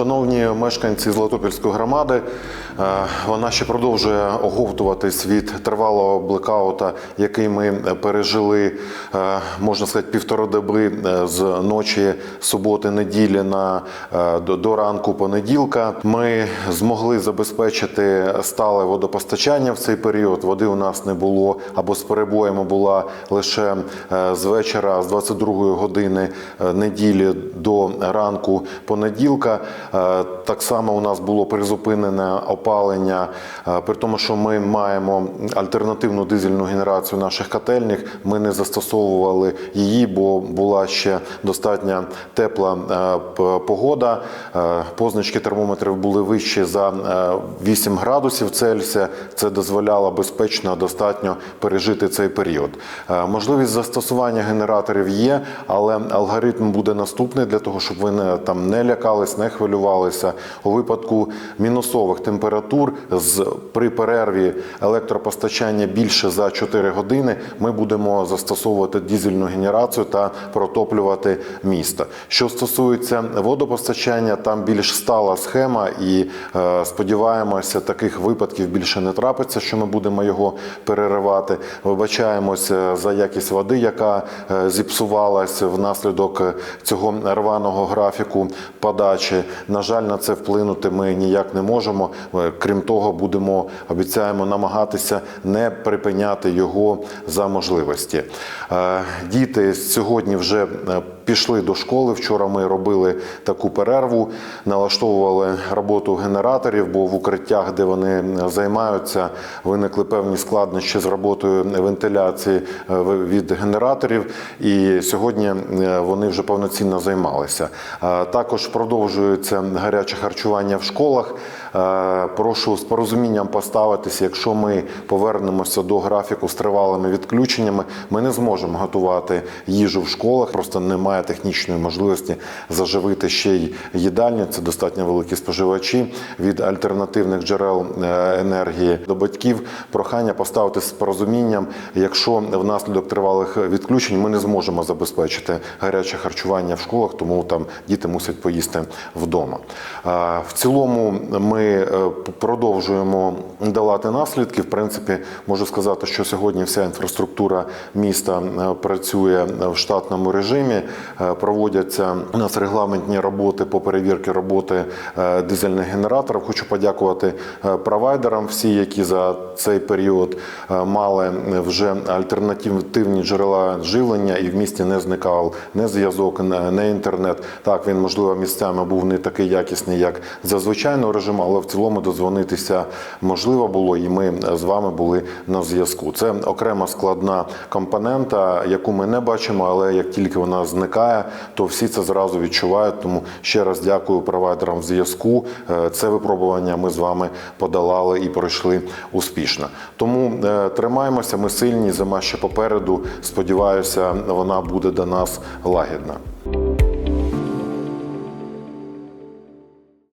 Шановні мешканці Златопільської громади, е, вона ще продовжує оговтуватись від тривалого блекаута, який ми пережили, е, можна сказати, півтори доби е, з ночі суботи, неділі на до, до ранку понеділка. Ми змогли забезпечити стале водопостачання в цей період. Води у нас не було або з перебоями була лише з вечора, з 22 години неділі до ранку понеділка. Е, Так само у нас було призупинене опалення, е, при тому, що ми маємо альтернативну дизельну генерацію наших котельних. Ми не застосовували її, бо була ще достатньо тепла е, погода. Позначки термометрів були вищі за е, 8 градусів Цельсія. Це дозволяло безпечно достатньо пережити цей період. Можливість застосування генераторів є, але алгоритм буде наступний для того, щоб ви не там не лякались, не хвилювалися. У випадку мінусових температур з при перерві електропостачання більше за 4 години. Ми будемо застосовувати дізельну генерацію та протоплювати місто. Що стосується водопостачання, там більш стала схема, і е, сподіваємося, таких випадків більше не трапиться, що ми будемо його переривати. Вибачаємося за якість води, яка е, зіпсувалась внаслідок цього рваного графіку подачі. На жаль, на це вплинути ми ніяк не можемо. Е, Крім того, будемо обіцяємо намагатися не припиняти його за можливості. Е, Діти сьогодні вже е, пішли до школи. Вчора ми робили таку перерву, налаштовували роботу генераторів, бо в укриттях, де вони займаються, виникли певні складнощі з роботою вентиляції е, від генераторів. І сьогодні е, вони вже повноцінно займалися. Е, Також продовжується гаряче харчування в школах. Прошу з порозумінням поставитися, якщо ми повернемося до графіку з тривалими відключеннями, ми не зможемо готувати їжу в школах. Просто немає технічної можливості заживити ще й їдальню. Це достатньо великі споживачі від альтернативних джерел е, енергії до батьків. Прохання поставити з порозумінням, якщо внаслідок тривалих відключень ми не зможемо забезпечити гаряче харчування в школах, тому там діти мусять поїсти вдома. Е, В цілому ми е, продовжуємо долати наслідки. В принципі, можу сказати, що сьогодні вся інфраструктура міста працює в штатному режимі. Е, Проводяться у нас регламентні роботи по перевірці роботи е, дизельних генераторів. Хочу подякувати е, провайдерам, всі, які за цей період мали вже альтернативні джерела живлення, і в місті не зникав не зв'язок, не не інтернет. Так він можливо місцями був не такий якісний, як за звичайного режиму, але в цілому дозвонитися можливо було, і ми з вами були на зв'язку. Це окрема складна компонента, яку ми не бачимо, але як тільки вона зникає, то всі це зразу відчувають. Тому ще раз дякую провайдерам зв'язку. Е, Це випробування ми з вами подолали і пройшли успішно. Тому е, тримаємося, ми сильні, зима ще попереду. Сподіваюся, вона буде до нас лагідна.